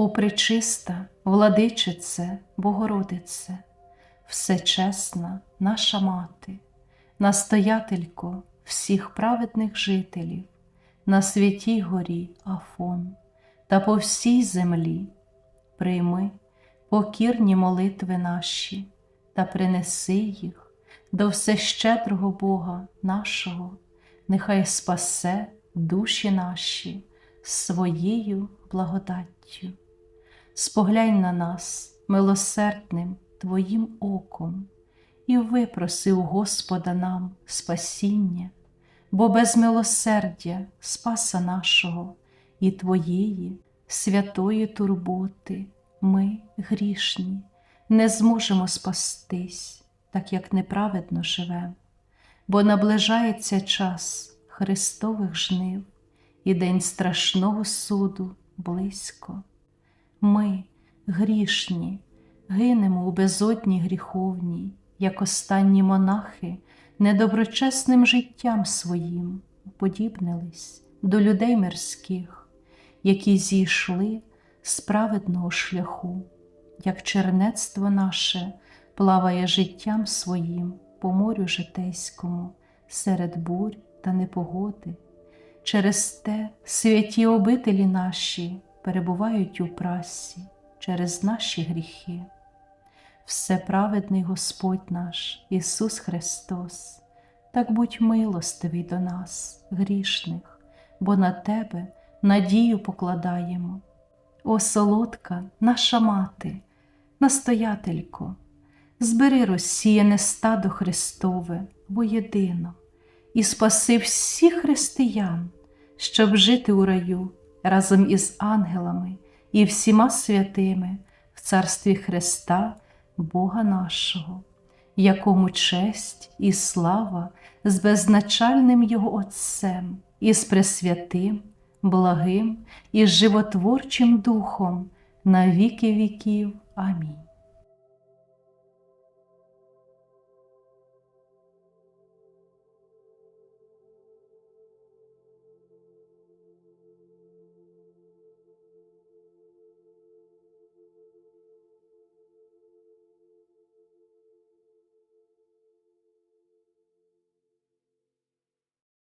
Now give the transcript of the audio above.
О пречиста, владичице, Богородице, всечесна наша мати, настоятелько всіх праведних жителів, на святій горі Афон та по всій землі, прийми покірні молитви наші та принеси їх до всещедрого Бога нашого, нехай спасе душі наші своєю благодаттю. Споглянь на нас милосердним Твоїм оком і випроси у Господа нам спасіння, бо без милосердя Спаса нашого і Твоєї святої турботи ми, грішні, не зможемо спастись, так як неправедно живем, бо наближається час Христових жнив і день страшного суду близько. Ми, грішні, гинемо у безодні гріховній, як останні монахи, недоброчесним життям своїм уподібнились до людей мирських, які зійшли з праведного шляху, як чернецтво наше плаває життям своїм по морю житейському, серед бурь та непогоди. Через те святі обителі наші перебувають у прасі через наші гріхи. Всеправедний Господь наш Ісус Христос, так будь милостивий до нас, грішних, бо на Тебе надію покладаємо. О солодка наша мати, настоятелько, збери розсіяне стадо Христове воєдино і спаси всіх християн, щоб жити у раю разом із ангелами і всіма святими в царстві Христа, Бога нашого, якому честь і слава з беззначальним Його Отцем, і з Пресвятим, благим і животворчим Духом на віки віків. Амінь.